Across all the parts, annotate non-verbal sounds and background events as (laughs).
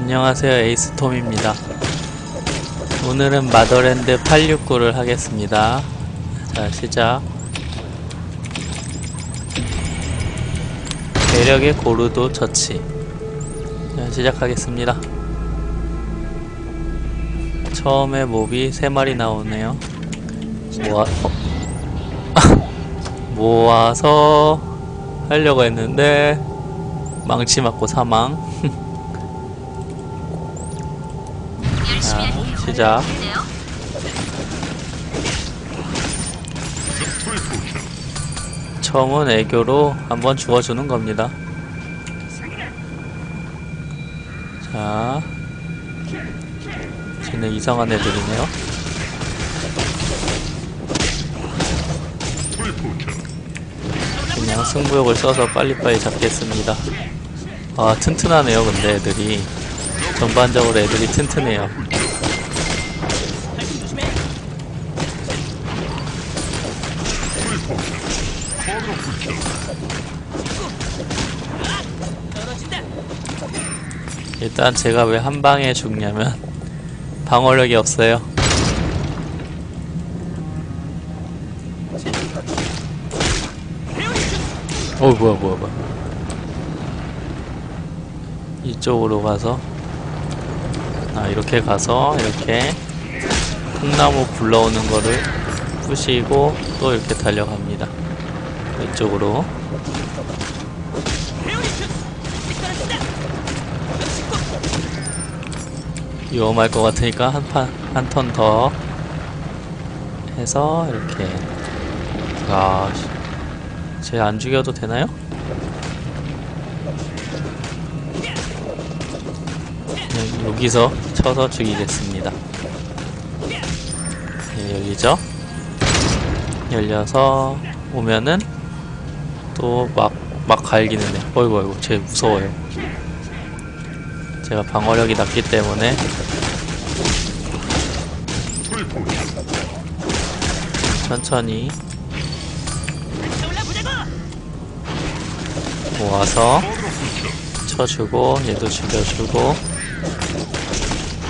안녕하세요 에이스톰입니다. 오늘은 마더랜드 869를 하겠습니다. 자 시작. 매력의 고르도 처치. 자, 시작하겠습니다. 처음에 몹이 3마리 나오네요. 모아, 어? (laughs) 모아서 하려고 했는데 망치 맞고 사망 시작. 처음은 애교로 한번 주워주는 겁니다. 자, 쟤네 이상한 애들이네요. 그냥 승부욕을 써서 빨리빨리 잡겠습니다. 아, 튼튼하네요, 근데 애들이. 전반적으로 애들이 튼튼해요. 일단 제가 왜 한 방에 죽냐면 방어력이 없어요. 어 뭐야 뭐야 뭐야 이쪽으로 가서 아 이렇게 가서 이렇게 통나무 굴러오는 거를 부시고 또 이렇게 달려갑니다 이쪽으로 위험할 것 같으니까 한 판, 한 턴 더 해서 이렇게 아, 쟤 안 죽여도 되나요? 그냥 여기서 쳐서 죽이겠습니다. 네, 여기죠? 열려서 오면은 또 막, 막 갈기는 애. 어이구, 어이구, 쟤 무서워요. 제가 방어력이 낮기 때문에 천천히 모아서 쳐주고 얘도 죽여주고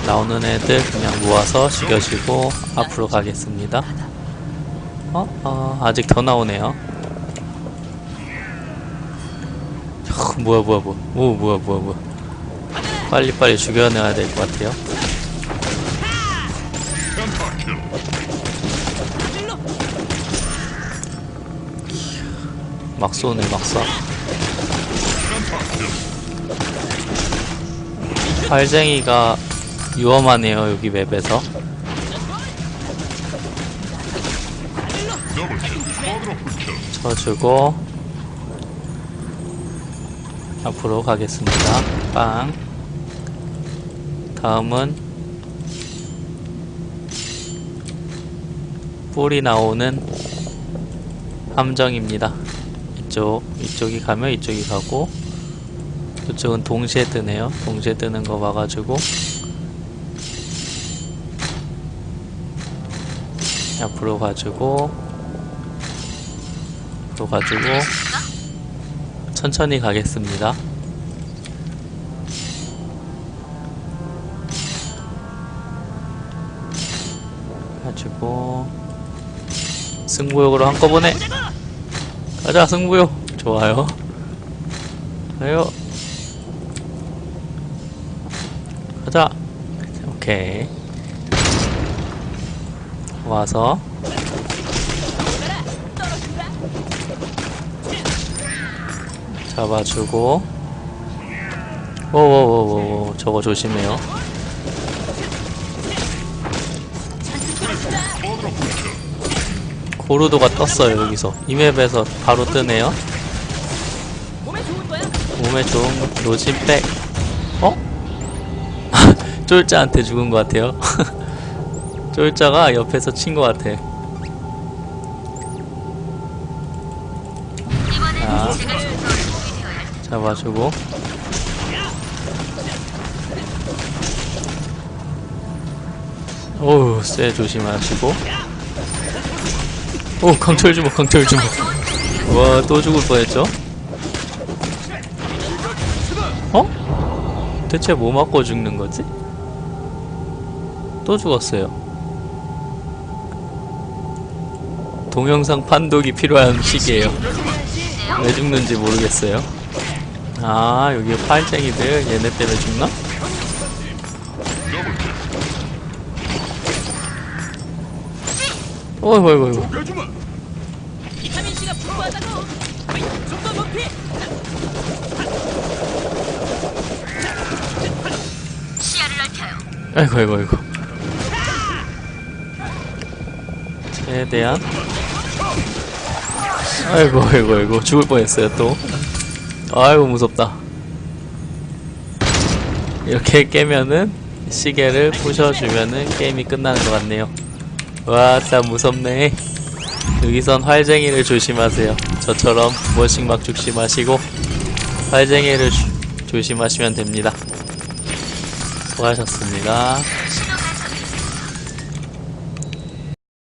나오는 애들 그냥 모아서 죽여주고 앞으로 가겠습니다 어? 어 아직 더 나오네요 뭐야 뭐야 뭐야 오 뭐야 뭐야 뭐야 빨리빨리 죽여내야 될 것 같아요. 막 쏘네, 막 쏴. 활쟁이가 위험하네요, 여기 맵에서. 쳐주고, 앞으로 가겠습니다. 빵. 다음은 뿔이 나오는 함정입니다. 이쪽, 이쪽이 가면 이쪽이 가고 이쪽은 동시에 뜨네요. 동시에 뜨는 거 봐가지고 앞으로 가지고 가지고 천천히 가겠습니다. 가지고 승부욕으로 한꺼번에 가자 승부욕. 좋아요. 가요. 가자. 오케이. 와서 잡아주고. 오오오오 저거 조심해요. 고르도가 떴어요 여기서. 이 맵에서 바로 뜨네요. 몸에 좋은 로진백. 어? (laughs) 쫄자한테 죽은 것 같아요. (laughs) 쫄자가 옆에서 친 것 같아 잡아주고 오우 쎄 조심하시고 오 강철 주먹 강철 주먹 와 또 죽을 뻔했죠 어? 대체 뭐 맞고 죽는 거지? 또 죽었어요. 동영상 판독이 필요한 시기예요. 왜 죽는지 모르겠어요. 아, 여기 팔쟁이들 얘네 때문에 죽나? 어이구, 어이구, 어이구. 아이고, 아이고, 아이고. 최대한. 아이고, 아이고, 아이고. 죽을 뻔했어요, 또. 아이고, 무섭다. 이렇게 깨면은, 시계를 부셔주면은 게임이 끝나는 것 같네요. 와, 진짜 무섭네. 여기선 활쟁이를 조심하세요. 저처럼 두 번씩 막 마시고, 활쟁이를 조- 조심하시면 됩니다. 수고하셨습니다.